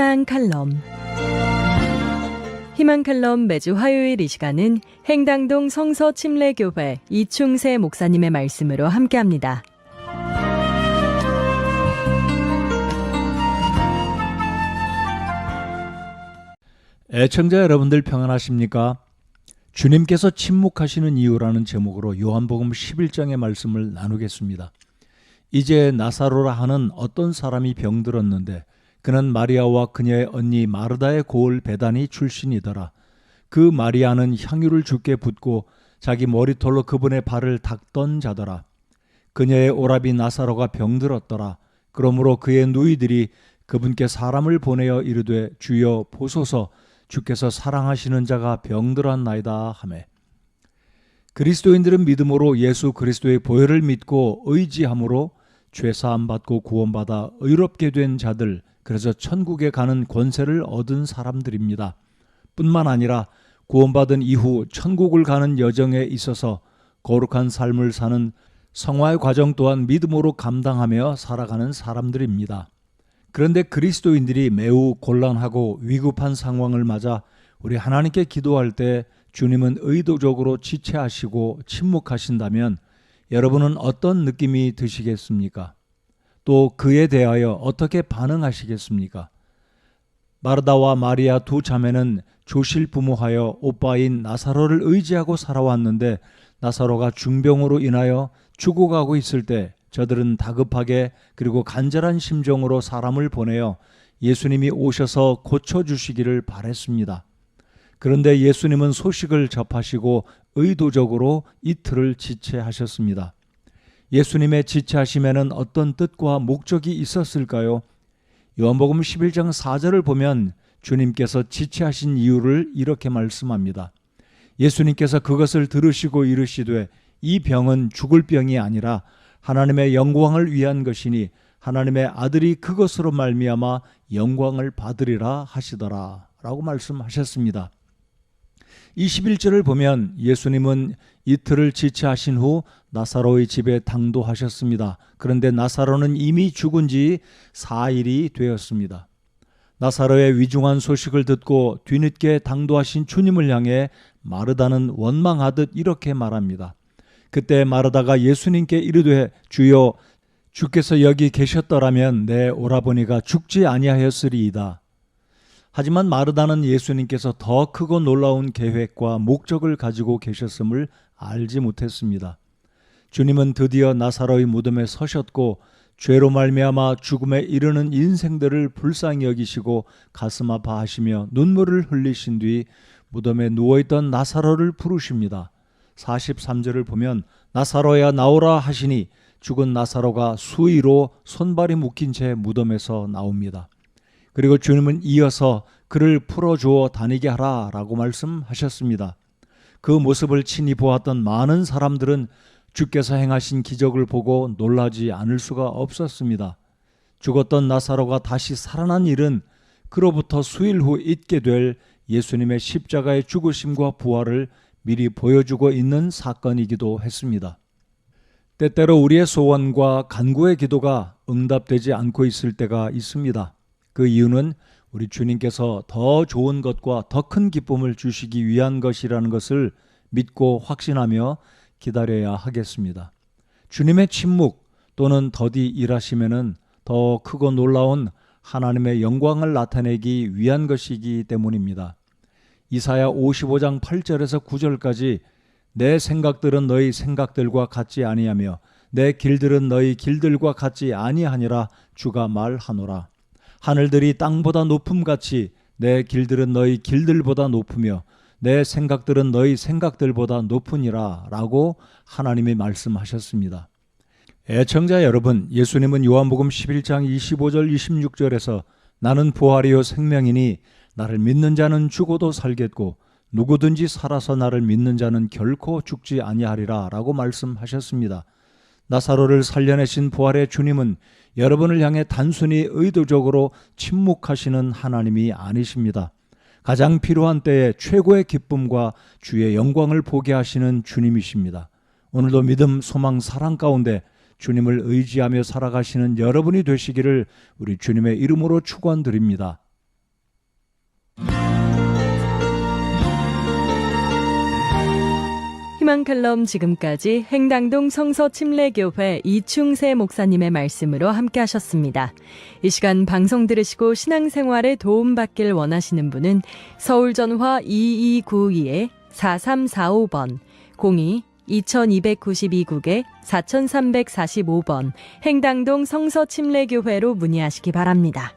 희망 칼럼 희망 칼럼 매주 화요일 이 시간은 행당동 성서 침례교회 이충세 목사님의 말씀으로 함께합니다. 애청자 여러분들 평안하십니까? 주님께서 침묵하시는 이유라는 제목으로 요한복음 11장의 말씀을 나누겠습니다. 이제 나사로라 하는 어떤 사람이 병들었는데 그는 마리아와 그녀의 언니 마르다의 고을 베다니 출신이더라. 그 마리아는 향유를 주께 붓고 자기 머리털로 그분의 발을 닦던 자더라. 그녀의 오라비 나사로가 병들었더라. 그러므로 그의 누이들이 그분께 사람을 보내어 이르되 주여 보소서 주께서 사랑하시는 자가 병들었나이다 하매 그리스도인들은 믿음으로 예수 그리스도의 보혈을 믿고 의지함으로 죄 사함 받고 구원받아 의롭게 된 자들 그래서 천국에 가는 권세를 얻은 사람들입니다. 뿐만 아니라 구원받은 이후 천국을 가는 여정에 있어서 거룩한 삶을 사는 성화의 과정 또한 믿음으로 감당하며 살아가는 사람들입니다. 그런데 그리스도인들이 매우 곤란하고 위급한 상황을 맞아 우리 하나님께 기도할 때 주님은 의도적으로 지체하시고 침묵하신다면 여러분은 어떤 느낌이 드시겠습니까? 또 그에 대하여 어떻게 반응하시겠습니까? 마르다와 마리아 두 자매는 조실 부모하여 오빠인 나사로를 의지하고 살아왔는데 나사로가 중병으로 인하여 죽어가고 있을 때 저들은 다급하게 그리고 간절한 심정으로 사람을 보내어 예수님이 오셔서 고쳐주시기를 바랬습니다. 그런데 예수님은 소식을 접하시고 의도적으로 이틀을 지체하셨습니다. 예수님의 지체하심에는 어떤 뜻과 목적이 있었을까요? 요한복음 11장 4절을 보면 주님께서 지체하신 이유를 이렇게 말씀합니다. 예수님께서 그것을 들으시고 이르시되 이 병은 죽을 병이 아니라 하나님의 영광을 위한 것이니 하나님의 아들이 그것으로 말미암아 영광을 받으리라 하시더라라고 말씀하셨습니다. 21절을 보면 예수님은 이틀을 지체하신 후 나사로의 집에 당도하셨습니다. 그런데 나사로는 이미 죽은 지 4일이 되었습니다. 나사로의 위중한 소식을 듣고 뒤늦게 당도하신 주님을 향해 마르다는 원망하듯 이렇게 말합니다. 그때 마르다가 예수님께 이르되 주여 주께서 여기 계셨더라면 내 오라버니가 죽지 아니하였으리이다. 하지만 마르다는 예수님께서 더 크고 놀라운 계획과 목적을 가지고 계셨음을 알지 못했습니다. 주님은 드디어 나사로의 무덤에 서셨고 죄로 말미암아 죽음에 이르는 인생들을 불쌍히 여기시고 가슴 아파하시며 눈물을 흘리신 뒤 무덤에 누워있던 나사로를 부르십니다. 43절을 보면 나사로야 나오라 하시니 죽은 나사로가 수의로 손발이 묶인 채 무덤에서 나옵니다. 그리고 주님은 이어서 그를 풀어주어 다니게 하라 라고 말씀하셨습니다. 그 모습을 친히 보았던 많은 사람들은 주께서 행하신 기적을 보고 놀라지 않을 수가 없었습니다. 죽었던 나사로가 다시 살아난 일은 그로부터 수일 후 있게 될 예수님의 십자가의 죽으심과 부활을 미리 보여주고 있는 사건이기도 했습니다. 때때로 우리의 소원과 간구의 기도가 응답되지 않고 있을 때가 있습니다. 그 이유는 우리 주님께서 더 좋은 것과 더 큰 기쁨을 주시기 위한 것이라는 것을 믿고 확신하며 기다려야 하겠습니다. 주님의 침묵 또는 더디 일하시면은 더 크고 놀라운 하나님의 영광을 나타내기 위한 것이기 때문입니다. 이사야 55장 8절에서 9절까지 내 생각들은 너희 생각들과 같지 아니하며 내 길들은 너희 길들과 같지 아니하니라 주가 말하노라. 하늘들이 땅보다 높음 같이 내 길들은 너희 길들보다 높으며 내 생각들은 너희 생각들보다 높으니라 라고 하나님이 말씀하셨습니다. 애청자 여러분, 예수님은 요한복음 11장 25절 26절에서 나는 부활이요 생명이니 나를 믿는 자는 죽어도 살겠고 누구든지 살아서 나를 믿는 자는 결코 죽지 아니하리라 라고 말씀하셨습니다. 나사로를 살려내신 부활의 주님은 여러분을 향해 단순히 의도적으로 침묵하시는 하나님이 아니십니다. 가장 필요한 때에 최고의 기쁨과 주의 영광을 보게 하시는 주님이십니다. 오늘도 믿음, 소망, 사랑 가운데 주님을 의지하며 살아가시는 여러분이 되시기를 우리 주님의 이름으로 축원드립니다. 희망 칼럼 지금까지 행당동 성서 침례교회 이충세 목사님의 말씀으로 함께 하셨습니다. 이 시간 방송 들으시고 신앙생활에 도움받길 원하시는 분은 서울전화 2292-4345번 02 2292국에 4345번 행당동 성서침례교회로 문의하시기 바랍니다.